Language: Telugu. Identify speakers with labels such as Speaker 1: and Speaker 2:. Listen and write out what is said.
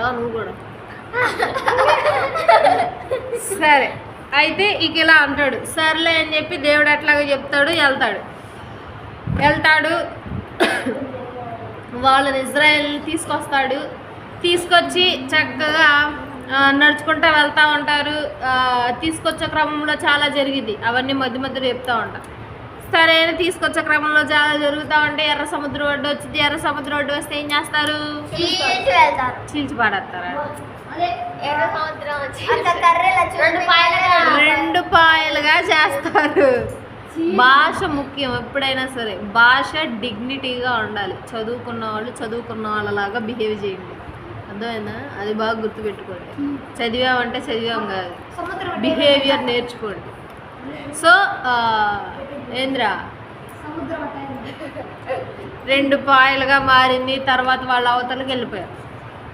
Speaker 1: రా నువ్వు కూడా. సరే. అయితే ఇక ఇలా అంటాడు. సర్లే అని చెప్పి దేవుడు ఎట్లాగో చెప్తాడు వెళ్తాడు. వెళ్తాడు. వాళ్ళని ఇజ్రాయెల్ తీసుకొస్తాడు. తీసుకొచ్చి చక్కగా నడుచుకుంటా వెళ్తూ ఉంటారు. తీసుకొచ్చే క్రమంలో చాలా జరిగింది. అవన్నీ మధ్య మధ్యలో చెప్తా ఉంటా. సరే తీసుకొచ్చే క్రమంలో చాలా జరుగుతూ ఉంటే ఎర్ర సముద్రం ఒడ్డు వచ్చింది. ఎర్ర సముద్రం ఒడ్డు వస్తే ఏం చేస్తారు?
Speaker 2: చీల్చి
Speaker 1: పాడేస్తారా?
Speaker 2: రెండు పాయలుగా
Speaker 1: రెండు పాయలుగా చేస్తారు. భాష ముఖ్యం ఎప్పుడైనా సరే. భాష డిగ్నిటీగా ఉండాలి. చదువుకున్న వాళ్ళు చదువుకున్న వాళ్ళలాగా బిహేవ్ చేయండి. అర్థమైందా? అది బాగా గుర్తుపెట్టుకోండి. చదివామంటే చదివాం కాదు.
Speaker 2: సముద్రం
Speaker 1: బిహేవియర్ నేర్చుకోండి. సో ఆ, ఏంద్రా? రెండు పాయలుగా మారింది తర్వాత వాళ్ళ అవతలకి వెళ్ళిపోయారు